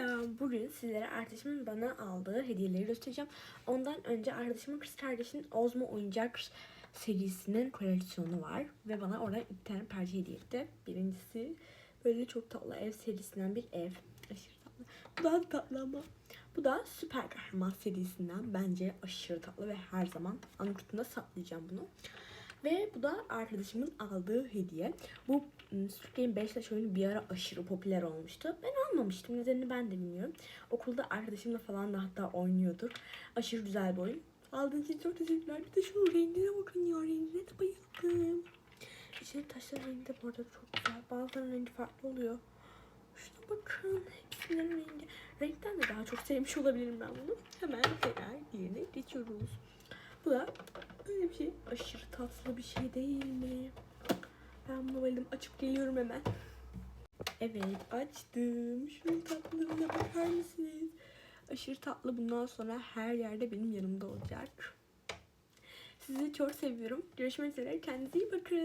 Selam. Bugün sizlere arkadaşımın bana aldığı hediyeleri göstereceğim. Ondan önce arkadaşımın kız kardeşinin Ozmo oyuncak serisinin koleksiyonu var. Ve bana oradan iki tane parça hediye etti. Birincisi böyle çok tatlı ev serisinden bir ev. Aşırı tatlı. Bu daha tatlı ama. Bu da süper kahraman serisinden bence aşırı tatlı ve her zaman ana kutumda saklayacağım bunu. Ve bu da arkadaşımın aldığı hediye. Bu ım, Squid Game 5 Slash oyunu bir ara aşırı popüler olmuştu. Ben almamıştım. Nedenini ben de bilmiyorum. Okulda arkadaşımla falan da hatta oynuyorduk. Aşırı güzel bir oyun. Aldığın için çok teşekkürler. Bir de şu rengine bakın ya. Rengine de bayıldım. İçeri taşların rengi de bu arada çok güzel. Bazılarının rengi farklı oluyor. Şuna bakın. Hepsinin rengi. Renkten de daha çok sevmiş olabilirim ben bunu. Hemen tekrar diğerine geçiyoruz. Bu da öyle bir şey. Aşırı tatlı bir şey değil mi? Ben bunu bayıldım. Açıp geliyorum hemen. Evet açtım. Şunun tatlılığına bakar mısınız? Aşırı tatlı. Bundan sonra her yerde benim yanımda olacak. Sizi çok seviyorum. Görüşmek üzere. Kendinize iyi bakın.